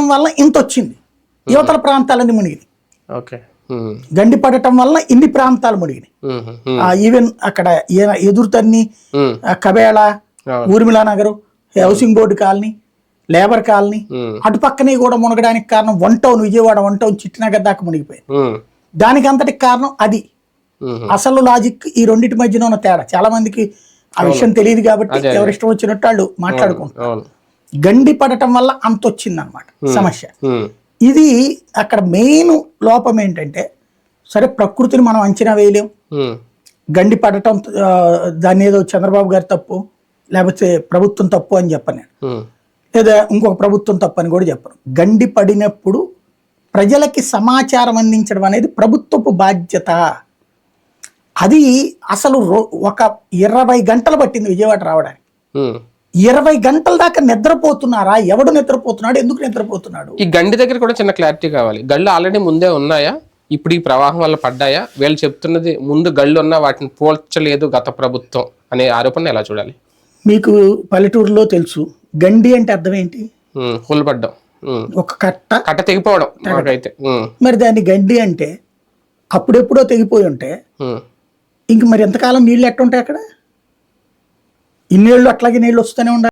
పడటం వల్ల ఇంత వచ్చింది యువతల ప్రాంతాలన్నీ మునిగినాయి. ఓకే. గండి పడటం వల్ల ఇన్ని ప్రాంతాలు మునిగినాయి. ఈవెన్ అక్కడ ఎదురుతన్ని కబేళ. Urmila Nagar housing board colony labour colony అటు పక్కనే కూడా మునగడానికి కారణం one town Vijayawada one town Chittinagar దాకా మునిగిపోయింది. దానికి అంతటికి కారణం అది. అసలు లాజిక్ ఈ రెండింటి మధ్యన ఉన్న తేడా. చాలా మందికి ఆ విషయం తెలియదు కాబట్టి. ఎవరిష్టం వచ్చినట్టు వాళ్ళు మాట్లాడుకుంటారు. గండి పడటం వల్ల అంత వచ్చింది అనమాట సమస్య ఇది అక్కడ మెయిన్ లోపం ఏంటంటే సరే ప్రకృతిని మనం అంచనా వేయలేం. గండి పడటం ఆ, దాన్ని ఏదో చంద్రబాబు గారి తప్పు లేకపోతే ప్రభుత్వం తప్పు అని చెప్పను లేదా ఇంకొక ప్రభుత్వం తప్పు అని కూడా చెప్పను. గండి పడినప్పుడు ప్రజలకి సమాచారం అందించడం అనేది ప్రభుత్వపు బాధ్యత. అది అసలు ఒక ఇరవై గంటలు పట్టింది విజయవాడ రావడానికి. ఇరవై గంటల దాకా నిద్రపోతున్నారా? ఎవడు నిద్రపోతున్నాడు? ఎందుకు నిద్రపోతున్నాడు? ఈ గండి దగ్గర కూడా చిన్న క్లారిటీ కావాలి. గళ్ళు ఆల్రెడీ ముందే ఉన్నాయా? ఇప్పుడు ఈ ప్రవాహం వల్ల పడ్డాయా? వీళ్ళు చెప్తున్నది ముందు గళ్ళు ఉన్నా వాటిని పోల్చలేదు గత ప్రభుత్వం అనే ఆరోపణ ఎలా చూడాలి? మీకు పల్లెటూరులో తెలుసు. గండి అంటే అర్థం ఏంటి? ఉమ్, ఒక కట్ట. కట్ట తెగిపోవడం మాకైతే. మరి దాన్ని గండి అంటే అప్పుడెప్పుడో తెగిపోయి ఉంటే ఇంక మరి ఎంతకాలం నీళ్ళు ఎట్టుంటాయి అక్కడ? ఇన్నేళ్ళు అట్లాగే నీళ్ళు వస్తూనే ఉండాలి.